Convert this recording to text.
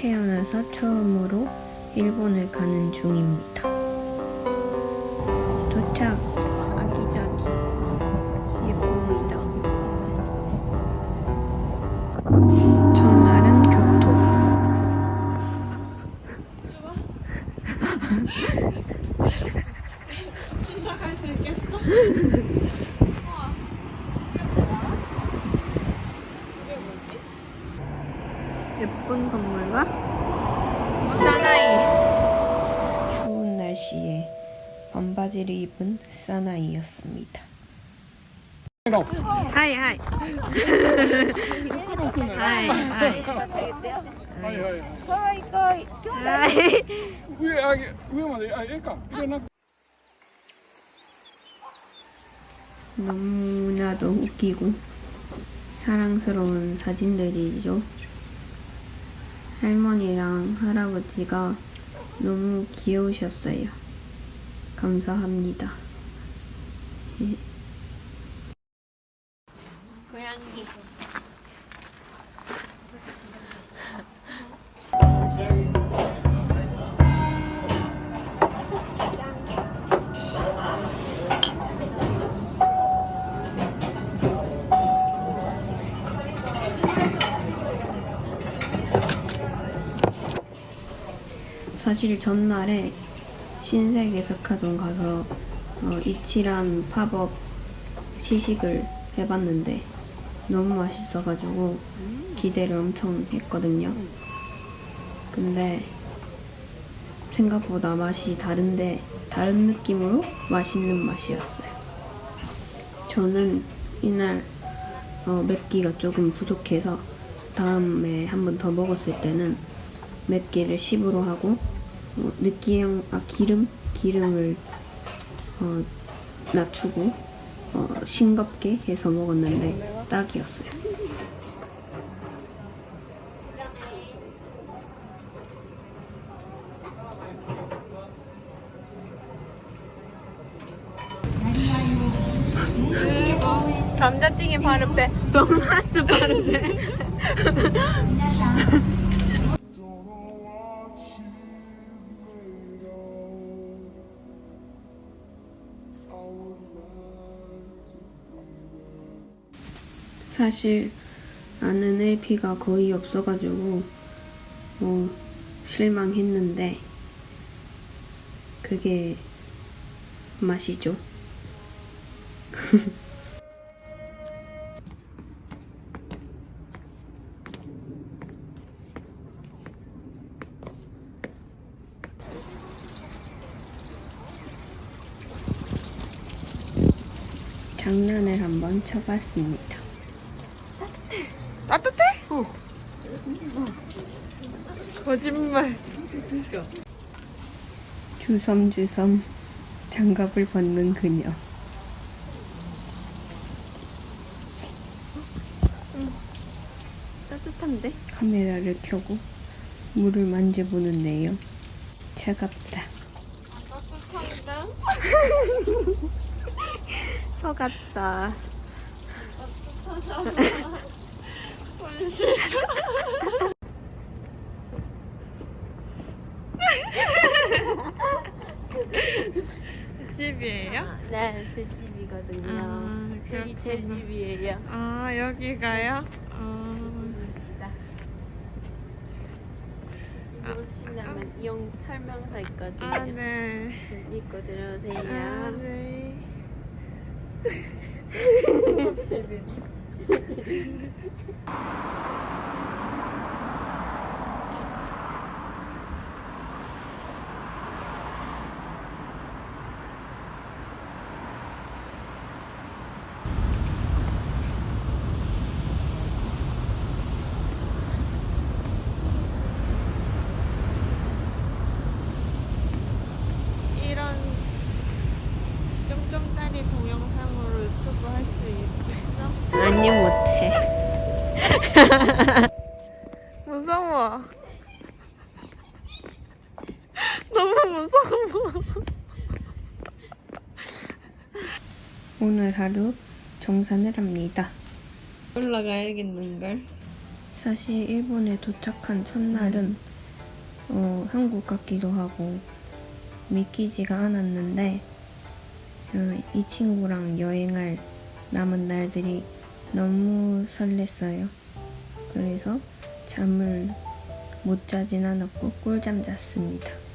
태어나서 처음으로 일본을 가는 중입니다. 도착! 아기자기 예쁩니다. 전날은 교토. 시작할 수 있겠어? 예쁜 건물과 사나이. 추운 날씨에 반바지를 입은 사나이였습니다. 하이 하이. 하이 하이. 하이 하이. 하이. 위에 하이 하이. 너무나도 웃기고 사랑스러운 사진들이죠. 할머니랑 할아버지가 너무 귀여우셨어요. 감사합니다. 고양이. 사실 전날에 신세계 백화점 가서 어, 이치란 팝업 시식을 해봤는데 너무 맛있어가지고 기대를 엄청 했거든요. 근데 생각보다 맛이 다른데 다른 느낌으로 맛있는 맛이었어요. 저는 이날 어, 맵기가 조금 부족해서 다음에 한 번 더 먹었을 때는 맵기를 10으로 하고 어, 느끼한 아 기름? 기름을 어, 낮추고 어, 싱겁게 해서 먹었는데 딱이었어요. 감자튀김 바르페 돈가스 바르페 사실 아는 LP가 거의 없어가지고 뭐 실망했는데 그게 맛이죠. 장난을 한번 쳐봤습니다. 따뜻해? 거짓말. 주섬주섬 장갑을 벗는 그녀. 따뜻한데? 카메라를 켜고 물을 만져보는데요. 차갑다. 따뜻한데? 분실. 집이에요? 네, 제 집이거든요. 아, 여기 제 그렇구나. 집이에요. 아 여기가요? 어... 혹시나면 이용 설명서 있거든요. 아 네. 읽고 들어오세요. 아 네. 이 아니 못해. 무서워. 너무 무서워. 오늘 하루 정산을 합니다. 올라가야겠는걸? 사실 일본에 도착한 첫날은 어, 한국 같기도 하고 믿기지가 않았는데 어, 이 친구랑 여행할 남은 날들이 너무 설렜어요. 그래서 잠을 못 자진 않았고 꿀잠 잤습니다.